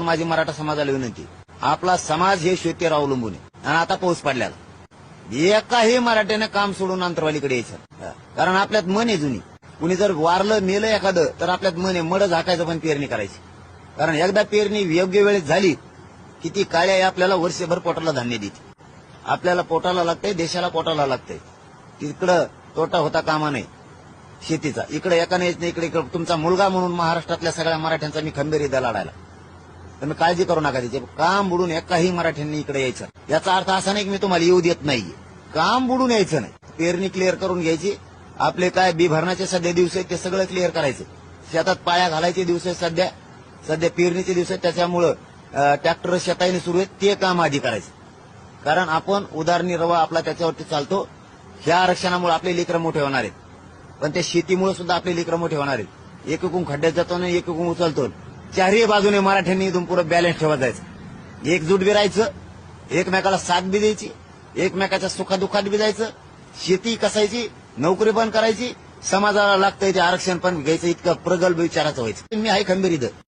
माझी मराठा समाजाला विनंती. आपला समाज हे शेतीवर अवलंबून आहे. आणि आता पाऊस पडल्याला. एकाही मराठ्याने काम सोडून अंतरवालीकडे यायचं. कारण आपल्यात मन आहे जुनी. कुणी जर वारलं मेलं एखादं तर आपल्यात मन आहे मड झाकायचं पण पेरणी करायची. कारण एकदा पेरणी योग्य वेळेत झाली की ती काळ्या आपल्याला वर्षभर पोटाला धान्य देते. आपल्याला पोटाला लागतंय देशाला पोटाला लागतंय. तिकडं तोटा होता कामा नये. शेतीचा. इकडे एकाने नाही इकडे इकडे. तुमचा मुलगा म्हणून महाराष्ट्रातल्या सगळ्या मराठ्यांचा मी खंबीर इथं लढायला तुम्ही काळजी करू नका त्याचे काम बुडून एकाही मराठ्यांनी इकडे यायचं. याचा अर्थ असा नाही की मी तुम्हाला येऊ देत नाहीये. काम बुडून यायचं नाही. पेरणी क्लिअर करून घ्यायची. आपले काय बी भरण्याचे सध्या दिवस आहेत ते सगळं क्लिअर करायचं. शेतात पाया घालायचे दिवस आहेत सध्या. सध्या पेरणीचे दिवस आहेत त्याच्यामुळं ट्रॅक्टर शेताईने सुरू आहेत ते काम आधी करायचं. कारण आपण उदारनिर्वाह आपला त्याच्यावरती चालतो. ह्या आरक्षणामुळे आपले लेकर मोठे होणार आहेत. पण त्या शेतीमुळे सुद्धा आपले लेकर मोठे होणार आहेत. एक एकूण खड्ड्यात जातो आणि एक एकूण उचलतो. चारही बाजूने मराठ्यांनी इथून पुरं बॅलन्स ठेवत जायचं. एकजूट बी राहायचं एकमेकाला साथ बी द्यायची एकमेकाच्या सुखादुखात बी जायचं शेती कसायची नोकरी पण करायची समाजाला लागतं ते आरक्षण पण घ्यायचं इतकं प्रगल्भ विचाराचं व्हायचं. मी आहे खंबीर इथं.